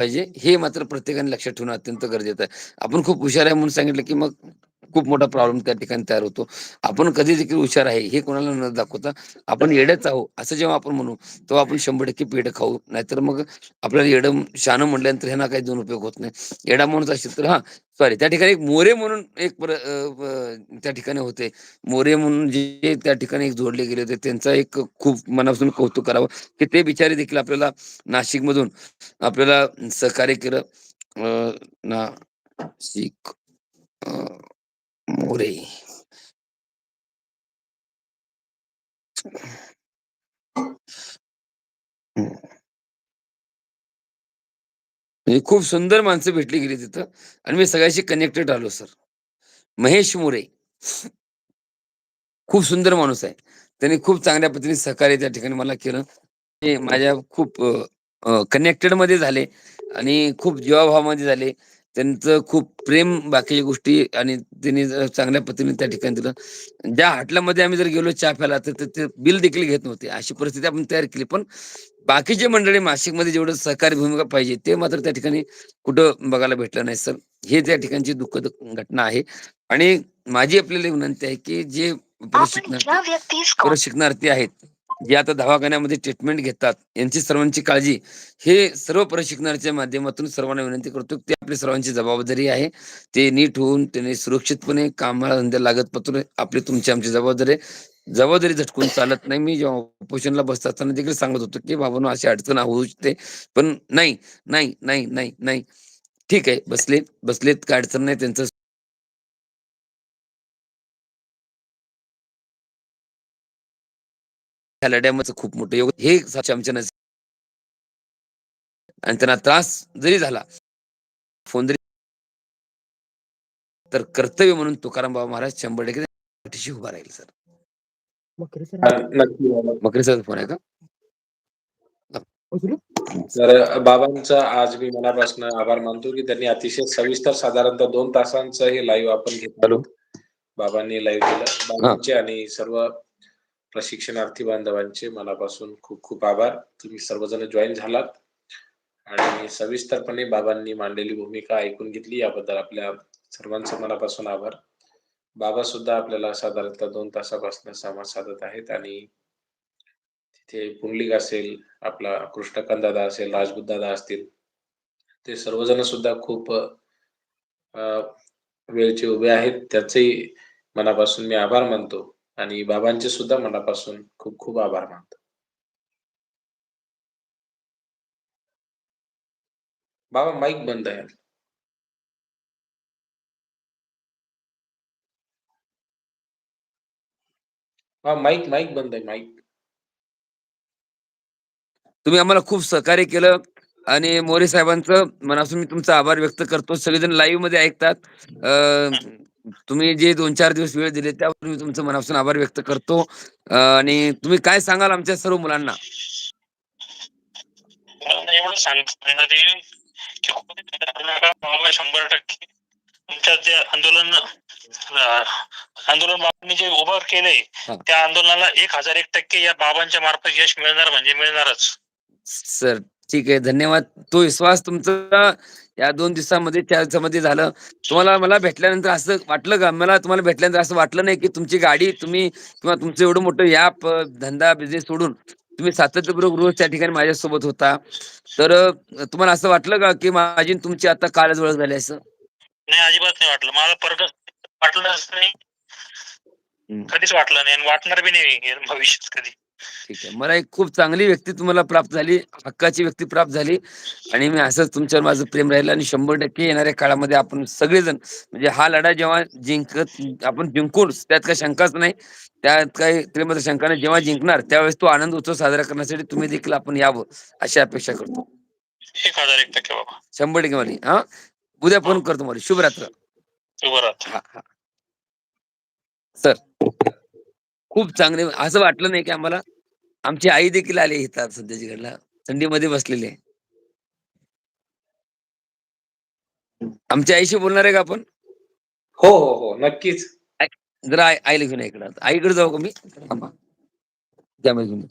पाहिजे. हे मात्र प्रत्येकाने लक्षात ठेवणं अत्यंत गरजेचं आहे. आपण खूप हुशार आहे म्हणून सांगितलं की मग खूप मोठा प्रॉब्लेम त्या ठिकाणी तयार होतो. आपण कधी देखील हुशार आहे हे कोणाला न दाखवता आपण येडच आहो असं जेव्हा आपण म्हणू तेव्हा आपण शंभर टक्के पेड खाऊ. नाहीतर मग आपल्याला येडं शानं म्हटल्यानंतर ह्यांना काही दोन उपयोग होत नाही. येडा म्हणून असेल तर हा सॉरी त्या ठिकाणी एक मोरे म्हणून एक त्या ठिकाणी होते. मोरे म्हणून जे त्या ठिकाणी एक जोडले गेले होते त्यांचा एक खूप मनापासून कौतुक करावं की ते बिचारे देखील आपल्याला नाशिक मधून आपल्याला सहकार्य केलं. नाशिक मोरे म्हणजे खूप सुंदर माणसं भेटली गेली तिथं. आणि मी सगळ्याशी कनेक्टेड आलो सर महेश मोरे. खूप सुंदर माणूस आहे. त्यांनी खूप चांगल्या पद्धतीने सहकार्य त्या ठिकाणी मला केलं. ते माझ्या खूप कनेक्टेडमध्ये झाले आणि खूप जीवाभावामध्ये झाले. त्यांचं खूप प्रेम बाकीच्या गोष्टी आणि त्यांनी चांगल्या पद्धतीने त्या ठिकाणी दिलं. ज्या हॉटेलमध्ये आम्ही जर गेलो चहा प्यायला तर ते- बिल देखील घेत नव्हते. अशी परिस्थिती आपण तयार केली. पण बाकीचे मंडळी नाशिकमध्ये जेवढं सहकारी भूमिका पाहिजे ते मात्र त्या ठिकाणी कुठं बघायला भेटलं नाही सर. हे त्या ठिकाणची दुःखद घटना आहे. आणि माझी आपल्याला विनंती आहे की जे आपण प्रशिक्षण ज्या व्यक्तीस कॉल प्रशिक्षणार्थी आहेत जे आता दवाखान्यामध्ये ट्रीटमेंट घेतात यांची सर्वांची काळजी हे सर्व प्रशिक्षणाच्या माध्यमातून सर्वांना विनंती करतो की आपली सर्वांची जबाबदारी आहे. ते नीट होऊन त्यांनी सुरक्षितपणे कामाला धंदे लागत पत्र आपली तुमची आमची जबाबदारी जबाबदारी झटकून चालत नाही. मी जेव्हा उपोषणला बसत असताना देखील सांगत होतो की बाबांनो अशी अडचण होऊ शकते. पण नाही नाही नाही नाही नाही. ठीक आहे बसलेत बसलेत काय अडचण नाही त्यांचं ह्या लढ्यामध्ये खूप मोठं योग हे आमच्या नजर आणि त्यांना त्रास जरी झाला फोन जरी तर कर्तव्य म्हणून तुकाराम बाबा महाराज शंभर टक्के पाठीशी उभा राहील सर. मकरी सर. फोन आहे का? तर बाबांचा आज मी मनापासून आभार मानतो की त्यांनी अतिशय सविस्तर साधारणतः दोन तासांचं हे लाईव्ह आपण घेतलं. बाबांनी लाईव्ह केलं. बाबांचे आणि सर्व प्रशिक्षणार्थी बांधवांचे मनापासून खूप खूप आभार. तुम्ही सर्वजण जॉईन झालात. आणि सविस्तरपणे बाबांनी मांडलेली भूमिका ऐकून घेतली याबद्दल आपल्या सर्वांचं मनापासून आभार. बाबा सुद्धा आपल्याला साधारणतः दोन तासापासून संवाद साधत आहेत आणि तिथे पुंडलिक असेल आपला कृष्णकांत दादा असेल राजपूत दादा असतील ते सर्वजण सुद्धा खूप वेळचे उभे आहेत. त्याचेही मनापासून मी आभार मानतो. आणि बाबांचे सुद्धा मनापासून खूप खूप आभार मानतो. बाबा माईक बंद आहे. हा माईक माईक बंद आहे माईक तुम्ही आम्हाला खूप सहकार्य केलं आणि मोरे साहेबांचं मनापासून मी तुमचा आभार व्यक्त करतो. सगळेजण लाईव्हमध्ये ऐकतात. तुम्ही जे दोन चार दिवस वेळ दिले त्यावर मी तुमचं मनापासून आभार व्यक्त करतो. आणि तुम्ही काय सांगाल आमच्या सर्व मुलांना? मला एवढं सांगता शंभर टक्के तुमच्या जे आंदोलन आंदोलन बाबांनी जे उभं केलंय. त्या आंदोलनाला एक हजार एक टक्के या बाबांच्या मार्फत यश मिळणार म्हणजे मिळणारच. सर ठीक आहे. धन्यवाद. तो विश्वास तुमचा या दोन दिवसामध्ये चार दिवसामध्ये झालं. तुम्हाला मला भेटल्यानंतर असं वाटलं का? मला तुम्हाला भेटल्यानंतर असं वाटलं नाही की तुमची गाडी तुम्ही किंवा तुमचं एवढं मोठं या धंदा बिझनेस सोडून तुम्ही सातत्यपूर्वक रोज त्या ठिकाणी माझ्यासोबत होता. तर तुम्हाला असं वाटलं का की माझी तुमची आता कालच ओळख झाली असं? नाही अजिबात नाही वाटलं. मला परत वाटलंच नाही. कधीच वाटलं नाही वाटणार बी नाही भविष्यात कधी. ठीक आहे. मला एक खूप चांगली व्यक्ती तुम्हाला प्राप्त झाली. हक्काची व्यक्ती प्राप्त झाली. आणि मी असंच तुमच्यावर माझं प्रेम राहिलं आणि शंभर टक्के येणाऱ्या काळामध्ये आपण सगळेजण म्हणजे हा लढा जेव्हा जिंकत आपण जिंकून त्यात काही शंकाच नाही. त्यात काही त्रिमत शंका नाही. जेव्हा जिंकणार त्यावेळेस तो आनंद उत्सव साजरा करण्यासाठी तुम्ही देखील आपण यावं अशी अपेक्षा करतो. शंभर टक्के मला हा? उद्या फोन करतो मला शुभरात्र. राहत हा हा. सर. खूप चांगले असं वाटलं नाही की आम्हाला आमची आई देखील आली इथं सध्याची घडला थंडीमध्ये बसलेली आहे. आमच्या आईशी बोलणार आहे का आपण? हो हो हो नक्कीच. जरा आई- आईला घेऊन इकडं आईकडे जाऊ का मी. त्यामध्ये घेऊन.